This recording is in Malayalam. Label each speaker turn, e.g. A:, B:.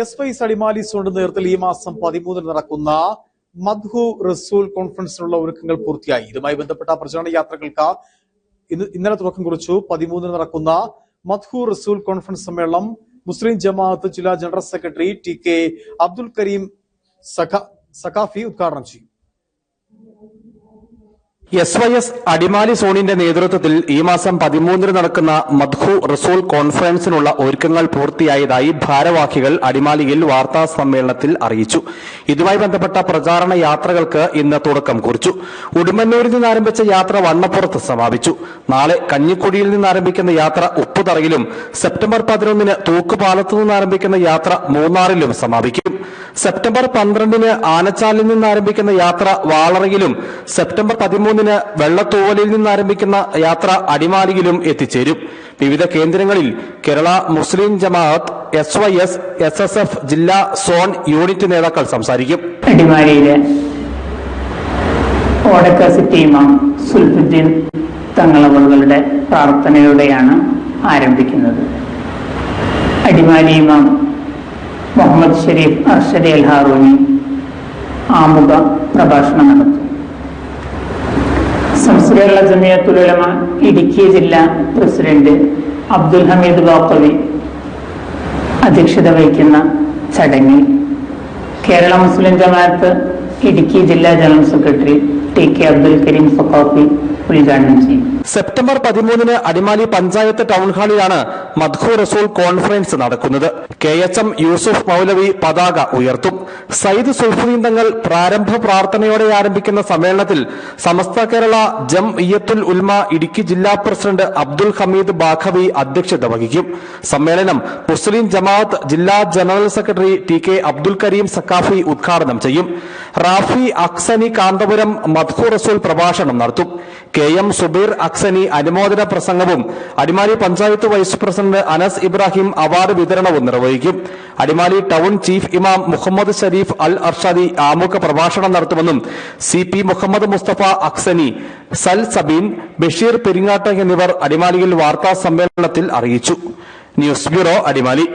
A: എസ് വൈ സളിമാലി സോണിന്റെ നേതൃത്വത്തിൽ ഈ മാസം പതിമൂന്നിന് നടക്കുന്ന മധു റസൂൽ കോൺഫറൻസിനുള്ള ഒരുക്കങ്ങൾ പൂർത്തിയായി. ഇതുമായി ബന്ധപ്പെട്ട പ്രചാരണ യാത്രകൾക്ക് ഇന്ന് ഇന്നലെ തുടക്കം കുറിച്ചു. പതിമൂന്നിന് നടക്കുന്ന മധു റസൂൽ കോൺഫറൻസ് സമ്മേളനം മുസ്ലിം ജമാഅത്ത് ജില്ലാ general secretary T K Abdul Kareem സഖ- Saqafi ഉദ്ഘാടനം ചെയ്യും.
B: എസ് വൈ എസ് അടിമാലി സോണിന്റെ നേതൃത്വത്തിൽ ഈ മാസം പതിമൂന്നിന് നടക്കുന്ന മധു റസൂൽ കോൺഫറൻസിനുള്ള ഒരുക്കങ്ങൾ പൂർത്തിയായതായി ഭാരവാഹികൾ അടിമാലിയിൽ വാർത്താ സമ്മേളനത്തിൽ അറിയിച്ചു. ഇതുമായി ബന്ധപ്പെട്ട പ്രചാരണ യാത്രകൾക്ക് ഇന്ന് തുടക്കം കുറിച്ചു. ഉടുമ്പന്നൂരിൽ നിന്ന് ആരംഭിച്ച യാത്ര വണ്ണപ്പുറത്ത് സമാപിച്ചു. നാളെ കഞ്ഞിക്കുഴിയിൽ നിന്ന് ആരംഭിക്കുന്ന യാത്ര ഉപ്പുതറയിലും സെപ്റ്റംബർ പതിനൊന്നിന് തൂക്കുപാലത്തു നിന്ന് ആരംഭിക്കുന്ന യാത്ര മൂന്നാറിലും സമാപിക്കും. സെപ്റ്റംബർ പന്ത്രണ്ടിന് ആനച്ചാലിൽ നിന്ന് ആരംഭിക്കുന്ന യാത്ര വാളറയിലും സെപ്റ്റംബർ പതിമൂന്നിന് വെള്ളത്തോവലിൽ നിന്ന് ആരംഭിക്കുന്ന യാത്ര അടിമാലിയിലും എത്തിച്ചേരും. വിവിധ കേന്ദ്രങ്ങളിൽ Kerala Muslim Jamaath S Y S S S F ജില്ലാ സോൺ യൂണിറ്റ് നേതാക്കൾ സംസാരിക്കും.
C: അടിമാലിയിലെ സുൽഫുദ്ദീൻ തങ്ങളവളുകളുടെ പ്രാർത്ഥനയോടെയാണ് ആരംഭിക്കുന്നത്. അടിമാലി ഇമാം മുഹമ്മദ് ഷെരീഫ് അർഷദ് അൽ ഹാറൂനി ആമുഖ പ്രഭാഷണം നടത്തും. സംസ്കൃത ജമിയത്തുലമ ഇടുക്കി ജില്ലാ പ്രസിഡന്റ് അബ്ദുൽ ഹമീദ് ബാക്കവി അധ്യക്ഷത വഹിക്കുന്ന ചടങ്ങിൽ കേരള മുസ്ലിം ജമാഅത്ത് ഇടുക്കി ജില്ലാ general secretary T K Abdul Kareem Saqafi ഉദ്ഘാടനം ചെയ്യും
B: സെപ്റ്റംബർ പതിമൂന്നിന് അടിമാലി പഞ്ചായത്ത് ടൗൺ ഹാളിലാണ് മദ്ഹു റസൂൽ കോൺഫറൻസ് നടക്കുന്നത്. K H M Yusuf Maulavi പതാക ഉയർത്തും. സയ്യിദ് സുൽഫുദ്ദീൻ തങ്ങൾ പ്രാരംഭ പ്രാർത്ഥനയോടെ ആരംഭിക്കുന്ന സമ്മേളനത്തിൽ സമസ്ത കേരള ജം ഇയ്യത്തുൽ ഉൽമ ഇടുക്കി ജില്ലാ പ്രസിഡന്റ് അബ്ദുൽ ഹമീദ് ബാഖവി അധ്യക്ഷത വഹിക്കും. സമ്മേളനം മുസ്ലിം ജമാഅത്ത് ജില്ലാ general secretary T K Abdul Kareem Saqafi ഉദ്ഘാടനം ചെയ്യും. റാഫി അക്സനി കാന്തപുരം മദ്ഹു റസൂൽ പ്രഭാഷണം നടത്തും. കെ എം സുബീർ അക്സനി അനുമോദന പ്രസംഗവും Adimali panchayat vice president Anas Ibrahim award വിതരണവും നിർവഹിക്കും. അടിമാലി ടൗൺ ചീഫ് ഇമാം മുഹമ്മദ് ഷരീഫ് അൽ അർഷാദി ആമുഖ പ്രഭാഷണം നടത്തുമെന്നും സി പി മുഹമ്മദ് മുസ്തഫ അക്സനി സൽ സബീൻ ബഷീർ പെരിങ്ങാട്ട എന്നിവർ അടിമാലിയിൽ വാർത്താ സമ്മേളനത്തിൽ അറിയിച്ചു. News bureau Adimali.